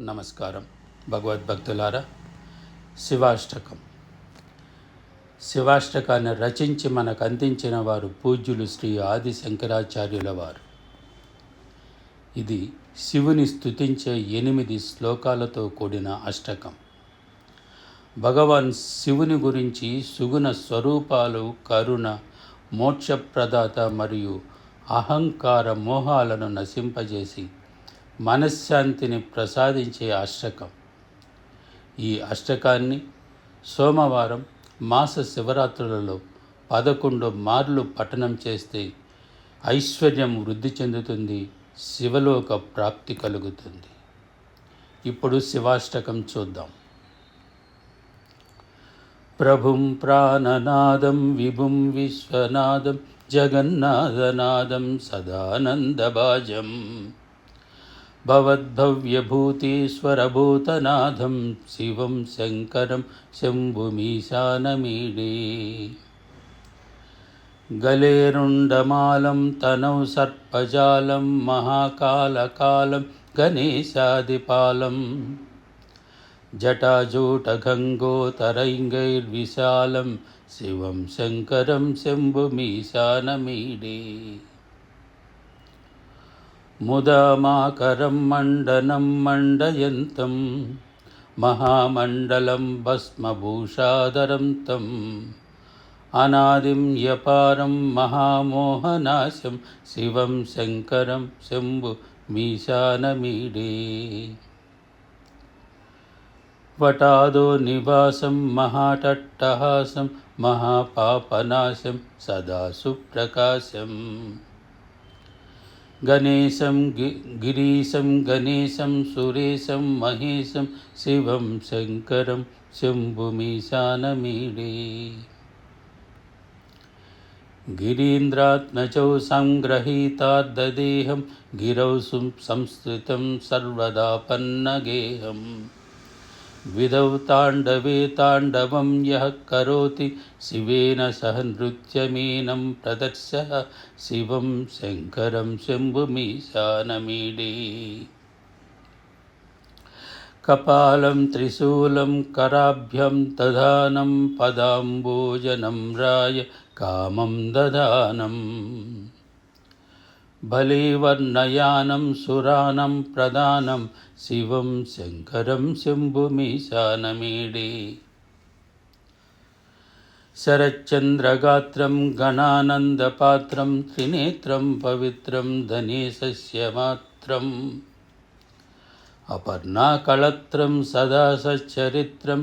నమస్కారం. భగవద్భక్తులారా శివాష్టకం. శివాష్టకాన్ని రచించి మనకు అందించిన వారు పూజ్యులు శ్రీ ఆది శంకరాచార్యుల వారు. ఇది శివుని స్థుతించే ఎనిమిది శ్లోకాలతో కూడిన అష్టకం. భగవాన్ శివుని గురించి సుగుణ స్వరూపాలు కరుణ మోక్షప్రదాత మరియు అహంకార మోహాలను నశింపజేసి మనశ్శాంతిని ప్రసాదించే అష్టకం. ఈ అష్టకాన్ని సోమవారం మాస శివరాత్రులలో పదకొండు మార్లు పఠనం చేస్తే ఐశ్వర్యం వృద్ధి చెందుతుంది శివలోక ప్రాప్తి కలుగుతుంది. ఇప్పుడు శివాష్టకం చూద్దాం. ప్రభుం ప్రాణనాదం విభుం విశ్వనాదం జగన్నాథనాదం సదానందభాజం. భవద్భవ్యభూతీశ్వరభూతనాథం శివం శంకరం శంభుమీశానమీడే గలేరుండమాలం తనౌ సర్పజాలం మహాకాలకాలం గణేశాదిపాలం జటాజూటగంగోతరైంగైర్విశాలం శివం శంకరం శంభుమీశానమీడే ముదామాకరం మండనం మండయంతం మహామండలం భస్మభూషాదరం తం అనాదిం యపారం మహామోహనాశం శివం శంకరం శంభు మీశానమీడే వటాదో నివాసం మహాటట్టహాసం మహాపాపనాశం సదా సుప్రకాశం గణేశం గి గిరీశం గణేశం సురేశం మహేశం శివం శంకరం శంభుమీశానమీడే గిరీంద్రాత్మజౌ సంగ్రహీతార్ధదేహం గిరౌ సు సంస్థితం विधौ ताण्डवे ताण्डवं यः करोति शिवेन सह नृत्यमीनं प्रदर्शः शिवं शङ्करं शम्भुमीशानमीडे कपालं त्रिशूलं कराभ्यं दधानं पदाम्बोजनं राय कामं दधानम् కామం దధానం బలివర్ణయానం సురానం ప్రదానం శివం శంకరం శంభుమీశానమీడే శరచ్చంద్రగాత్రం గణానందపాత్రం త్రినేత్రం పవిత్రం ధనేశస్య మాత్రం అపర్ణాకళత్రం సదా సచ్చరిత్రం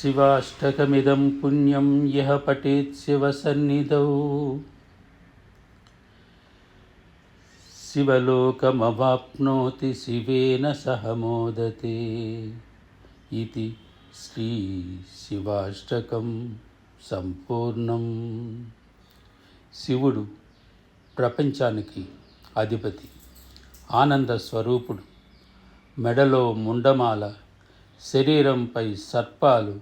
శివాష్టకమిదం పుణ్యం యః పఠేత్ శివసన్నిధౌ శివలోకమవాప్నోతి శివేన సహ ఇది శ్రీ శివాష్టకం సంపూర్ణం శివుడు ప్రపంచానికి అధిపతి ఆనంద స్వరూపుడు మెడలో ముండమాల శరీరంపై సర్పాలు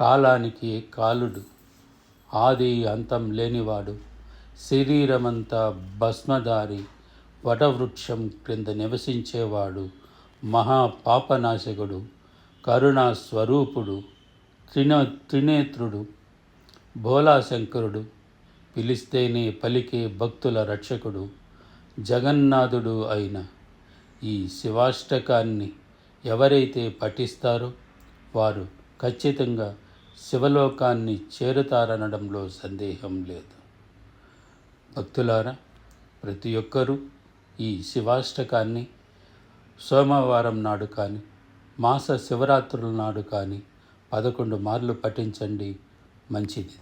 కాలానికి కాలుడు. ఆది అంతం లేనివాడు. శరీరమంతా భస్మధారి వటవృక్షం క్రింద నివసించేవాడు మహాపాపనాశకుడు కరుణా స్వరూపుడు త్రిన త్రినేత్రుడు భోలాశంకరుడు పిలిస్తేనే పలికే భక్తుల రక్షకుడు జగన్నాథుడు అయిన ఈ శివాష్టకాన్ని ఎవరైతే పఠిస్తారో వారు ఖచ్చితంగా శివలోకాన్ని చేరుతారనడంలో సందేహం లేదు. భక్తులారా ప్రతి ఒక్కరూ ఈ శివాష్టకాన్ని సోమవారం నాడు కానీ మాస శివరాత్రుల నాడు కానీ పదకొండు మార్లు పఠించండి. మంచిది.